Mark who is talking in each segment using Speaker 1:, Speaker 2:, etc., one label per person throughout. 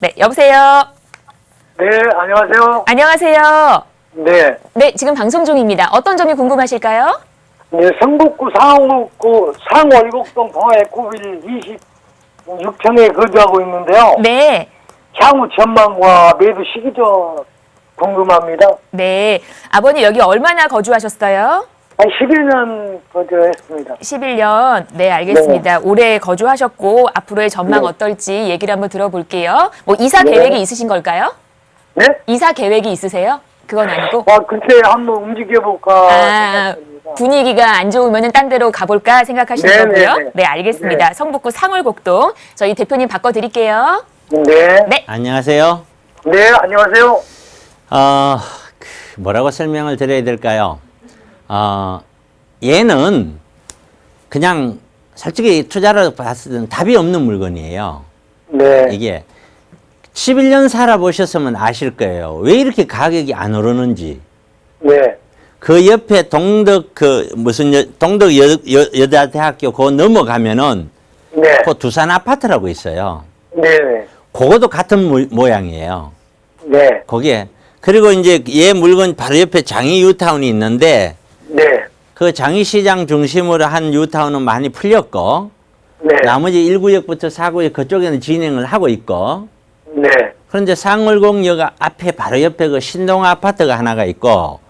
Speaker 1: 네, 여보세요.
Speaker 2: 네, 안녕하세요.
Speaker 1: 안녕하세요.
Speaker 2: 네,
Speaker 1: 네, 지금 방송 중입니다. 어떤 점이 궁금하실까요?
Speaker 2: 네 성북구 상옥구 상월곡동 동아의구빌 26평에 거주하고 있는데요.
Speaker 1: 네.
Speaker 2: 향후 전망과 매도 시기도 궁금합니다.
Speaker 1: 네. 아버님 여기 얼마나 거주하셨어요?
Speaker 2: 한 11년 거주했습니다.
Speaker 1: 11년. 네, 알겠습니다. 오래 거주하셨고 앞으로의 전망
Speaker 2: 네.
Speaker 1: 어떨지 얘기를 한번 들어볼게요. 뭐 이사
Speaker 2: 네.
Speaker 1: 계획이 있으신 걸까요?
Speaker 2: 네?
Speaker 1: 이사 계획이 있으세요? 그건 아니고.
Speaker 2: 아, 글쎄 한번 움직여볼까
Speaker 1: 아,
Speaker 2: 생각합니다.
Speaker 1: 분위기가 안 좋으면 딴 데로 가볼까 생각하시는
Speaker 2: 네,
Speaker 1: 거고요.
Speaker 2: 네, 네.
Speaker 1: 네, 알겠습니다. 성북구 상월곡동 저희 대표님 바꿔드릴게요.
Speaker 2: 네,
Speaker 1: 네.
Speaker 3: 안녕하세요.
Speaker 2: 네, 안녕하세요.
Speaker 3: 어, 그, 뭐라고 설명을 드려야 될까요? 어, 얘는 그냥 솔직히 투자로 봤을 때는 답이 없는 물건이에요.
Speaker 2: 네,
Speaker 3: 이게 11년 살아보셨으면 아실 거예요. 왜 이렇게 가격이 안 오르는지.
Speaker 2: 네,
Speaker 3: 그 옆에 동덕 그 무슨 여, 동덕 여, 여, 자 대학교 그거 넘어가면은
Speaker 2: 네,
Speaker 3: 그 두산 아파트라고 있어요.
Speaker 2: 네, 네,
Speaker 3: 그것도 같은 모, 모양이에요.
Speaker 2: 네,
Speaker 3: 거기에 그리고 이제 얘 물건 바로 옆에 장이 유타운이 있는데
Speaker 2: 네,
Speaker 3: 그 장이시장 중심으로 한 유타운은 많이 풀렸고
Speaker 2: 네,
Speaker 3: 나머지 1구역부터 4구역 그쪽에는 진행을 하고 있고
Speaker 2: 네,
Speaker 3: 그런데 상월공역 앞에 바로 옆에 그 신동 아파트가 하나가 있고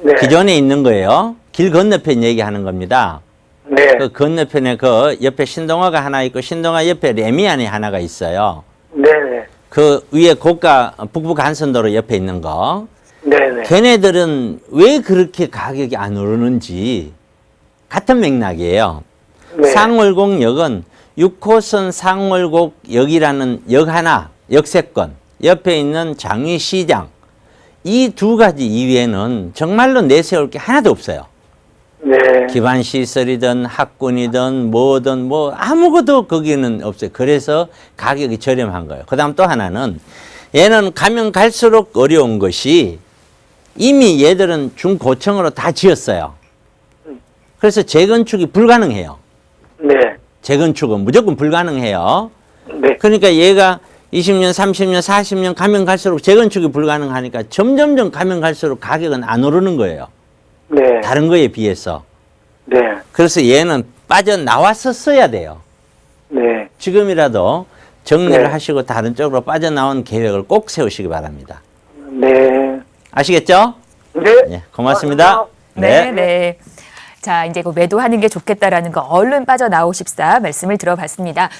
Speaker 2: 네,
Speaker 3: 기존에 있는 거예요. 길 건너편 얘기하는 겁니다.
Speaker 2: 네,
Speaker 3: 그 건너편에 그 옆에 신동아가 하나 있고 신동아 옆에 레미안이 하나가 있어요.
Speaker 2: 네, 네,
Speaker 3: 그 위에 고가 북부 간선도로 옆에 있는 거.
Speaker 2: 네, 네.
Speaker 3: 걔네들은 왜 그렇게 가격이 안 오르는지 같은 맥락이에요.
Speaker 2: 네.
Speaker 3: 상월곡역은 6호선 상월곡역이라는 역 하나, 역세권, 옆에 있는 장위시장 이 두 가지 이외에는 정말로 내세울 게 하나도 없어요.
Speaker 2: 네.
Speaker 3: 기반 시설이든 학군이든 뭐든 뭐 아무것도 거기는 없어요. 그래서 가격이 저렴한 거예요. 그다음 또 하나는 얘는 가면 갈수록 어려운 것이 이미 얘들은 중고층으로 다 지었어요. 그래서 재건축이 불가능해요.
Speaker 2: 네.
Speaker 3: 재건축은 무조건 불가능해요.
Speaker 2: 네.
Speaker 3: 그러니까 얘가 20년, 30년, 40년 가면 갈수록 재건축이 불가능하니까 점점점 가면 갈수록 가격은 안 오르는 거예요.
Speaker 2: 네.
Speaker 3: 다른 거에 비해서.
Speaker 2: 네.
Speaker 3: 그래서 얘는 빠져나왔었어야 돼요.
Speaker 2: 네.
Speaker 3: 지금이라도 정리를
Speaker 2: 네.
Speaker 3: 하시고 다른 쪽으로 빠져나온 계획을 꼭 세우시기 바랍니다.
Speaker 2: 네.
Speaker 3: 아시겠죠?
Speaker 2: 네.
Speaker 3: 예, 고맙습니다.
Speaker 1: 네, 네. 자, 이제 그 매도하는 게 좋겠다라는 거 얼른 빠져나오십사 말씀을 들어봤습니다.